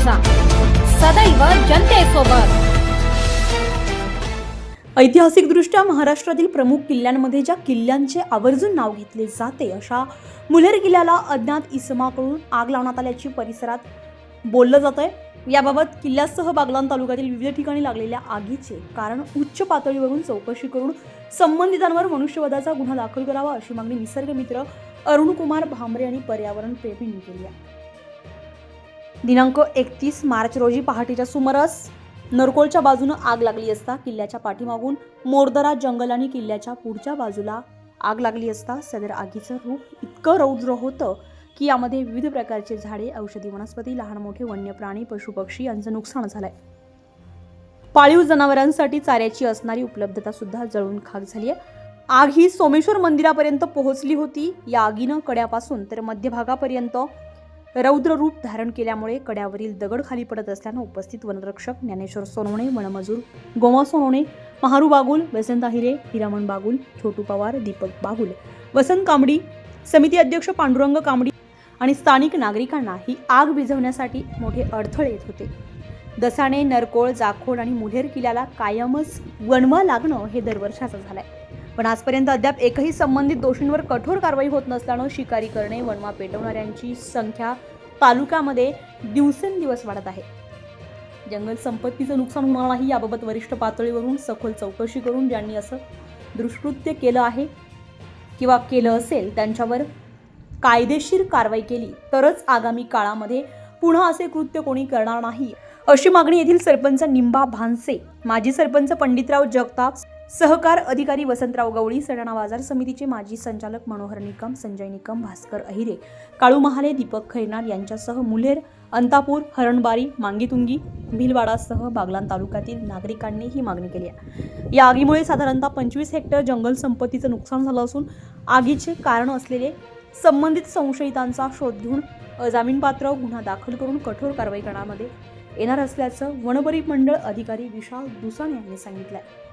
News सदैव जनतेसोबत. ऐतिहासिकदृष्ट्या महाराष्ट्रातील प्रमुख किल्ल्यांमध्ये ज्या किल्ल्यांचे आवर्जून नाव घेतले जाते अशा मुलेर किल्ल्याला अज्ञात इसमाकडून आग लावण्यात आल्याची परिसरात बोललं जात आहे याबाबत किल्ल्यासह बागलान तालुक्यातील विविध ठिकाणी लागलेल्या आगीचे कारण उच्च पातळीवरून चौकशी करून संबंधितांवर मनुष्यवधाचा गुन्हा दाखल करावा अशी मागणी निसर्गमित्र अरुणकुमार भांबरे आणि पर्यावरण प्रेमींनी केली आहे. दिनांक एकतीस मार्च रोजी पहाटेच्या सुमारास नरकोलच्या बाजूनं आग लागली असता किल्ल्याच्या पाठीमागून मोरदरा जंगल आणि किल्ल्याच्या पुढच्या बाजूला आग लागली असता सदर आगीचं रूप इतकं रौद्र होतं की यामध्ये विविध प्रकारचे झाडे औषधी वनस्पती लहान मोठे वन्य प्राणी पशुपक्षी यांचं नुकसान झालंय. पाळीव जनावरांसाठी चाऱ्याची असणारी उपलब्धता सुद्धा जळून खाक झाली आहे आग ही सोमेश्वर मंदिरापर्यंत पोहोचली होती. या आगीनं कड्यापासून तर मध्यभागापर्यंत रौद्र रूप धारण केल्यामुळे कड्यावरील दगड खाली पडत असल्यानं उपस्थित वनरक्षक ज्ञानेश्वर सोनवणे वनमजूर गोमा सोनवणे महारू बागुल वसंत आहिरे हिरामण बागुल छोटू पवार दीपक बागुल वसंत कांबडी समिती अध्यक्ष पांडुरंग कांबडी आणि स्थानिक नागरिकांना ही आग विझवण्यासाठी मोठे अडथळे येत होते. दसाणे नरकोळ जाखोड आणि मुहेर किल्ल्याला कायमच वणवा लागणं हे दरवर्षाचं झालंय. पण आजपर्यंत अद्याप एकही संबंधित दोषींवर कठोर कारवाई होत नसल्यानं शिकारी करणे वणवा पेटवणाऱ्यांची संख्या तालुक्यामध्ये दिवसेंदिवस वाढत आहे. जंगल संपत्तीचं नुकसान होणार नाही याबाबत वरिष्ठ पातळीवरून सखोल चौकशी करून ज्यांनी असं दुष्कृत्य केलं आहे किंवा केलं असेल त्यांच्यावर कायदेशीर कारवाई केली तरच आगामी काळामध्ये पुन्हा असे कृत्य कोणी करणार नाही. अशी मागणी येथील सरपंच निंबा भानसे माजी सरपंच पंडितराव जगताप सहकार अधिकारी वसंतराव गवळी सडाणा बाजार समितीचे माजी संचालक मनोहर निकम संजय निकम भास्कर अहिरे काळू महाले दीपक खैरनार यांच्यासह मुलेर अंतापूर हरणबारी मांगीतुंगी भिलवाडासह बागलान तालुक्यातील नागरिकांनी ही मागणी केली आहे. या आगीमुळे साधारणतः पंचवीस हेक्टर जंगल संपत्तीचं नुकसान झालं असून आगीचे कारण असलेले संबंधित संशयितांचा शोध घेऊन जामीनपात्र गुन्हा दाखल करून कठोर कारवाई करण्यामध्ये येणार असल्याचं वनपरिमंडळ अधिकारी विशाल दुसाण यांनी सांगितलं आहे